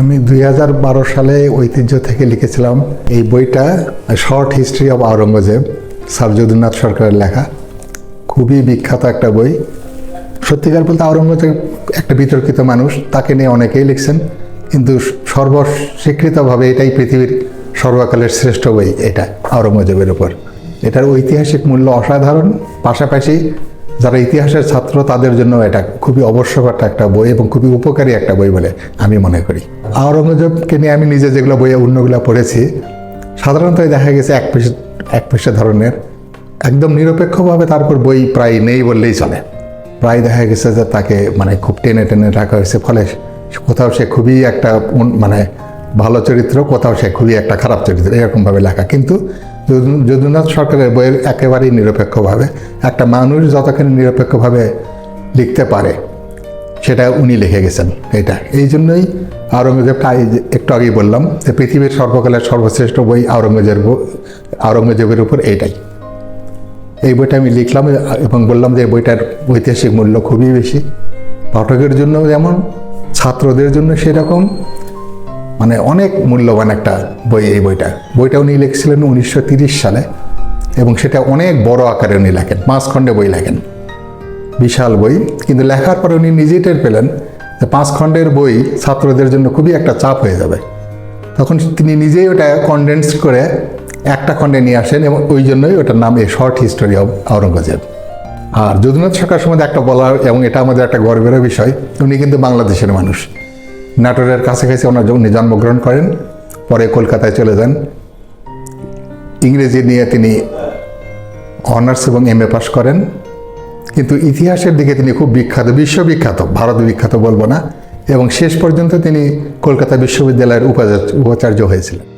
আমি দুই হাজার বারো সালে ঐতিহ্য থেকে লিখেছিলাম এই বইটা short history of Aurangzeb sir Jadunath সরকারের লেখা। খুবই বিখ্যাত একটা বই। সত্যিকার বলতে আওরঙ্গজেব একটা বিতর্কিত মানুষ, তাকে নিয়ে অনেকেই লিখছেন, কিন্তু সর্বস্বীকৃতভাবে এটাই পৃথিবীর সর্বকালের শ্রেষ্ঠ বই, এটা আওরঙ্গজেবের উপর। এটার ঐতিহাসিক মূল্য অসাধারণ, পাশাপাশি যারা ইতিহাসের ছাত্র, তাদের জন্য এটা খুবই আবশ্যক একটা বই এবং খুবই উপকারী একটা বই বলে আমি মনে করি। আওরঙ্গজেবকে নিয়ে আমি নিজে যেগুলো বইয়ে অন্যগুলো পড়েছি সাধারণত দেখা গেছে এক পেশে এক পেশে ধরনের। একদম নিরপেক্ষভাবে তারপর বই প্রায় নেই বললেই চলে। প্রায় দেখা গেছে যে তাকে মানে খুব টেনে টেনে রাখা হয়েছে, ফলে কোথাও সে খুবই একটা মানে ভালো চরিত্র, কোথাও সে খুবই একটা খারাপ চরিত্র, এরকমভাবে লেখা। কিন্তু যদুনাথ সরকারের বইয়ের একেবারেই নিরপেক্ষভাবে, একটা মানুষ যতখানি নিরপেক্ষভাবে লিখতে পারে, সেটা উনি লিখে গেছেন এটা। এই জন্যই আওরঙ্গজেবটা একটু আগেই বললাম যে পৃথিবীর সর্বকালের সর্বশ্রেষ্ঠ বই আওরঙ্গজেব আওরঙ্গজেবের উপর এইটাই। এই বইটা আমি লিখলাম এবং বললাম যে বইটার ঐতিহাসিক মূল্য খুবই বেশি। পাঠকের জন্য যেমন, ছাত্রদের জন্য সেরকম মানে অনেক মূল্যবান একটা বই এই বইটা। বইটা উনি লিখছিলেন উনিশশো সালে এবং সেটা অনেক বড় আকারে উনি লেখেন পাঁচ খণ্ডে বই লেখেন। বিশাল বই, কিন্তু লেখার পরে উনি নিজেই টের পেলেন যে পাঁচ খণ্ডের বই ছাত্রদের জন্য খুবই একটা চাপ হয়ে যাবে। তখন তিনি নিজেই ওটা কনডেন্স করে একটা খণ্ডে নিয়ে আসেন এবং ওই জন্যই ওটার নাম A short history of Aurangzeb আর যদুনাথ সরকার সম্বন্ধে একটা বলার এবং এটা আমাদের একটা গর্বের বিষয়, উনি কিন্তু বাংলাদেশের মানুষ। নাটোরের কাছাকাছি ওনার জন্মগ্রহণ করেন, পরে কলকাতায় চলে যান। ইংরেজি নিয়ে তিনি অনার্স এবং এম এ পাশ করেন। কিন্তু ইতিহাসের দিকে তিনি খুব বিখ্যাত, বিশ্ববিখ্যাত, ভারত বিখ্যাত বলব না। এবং শেষ পর্যন্ত তিনি কলকাতা বিশ্ববিদ্যালয়ের উপাচার্য হয়েছিলেন।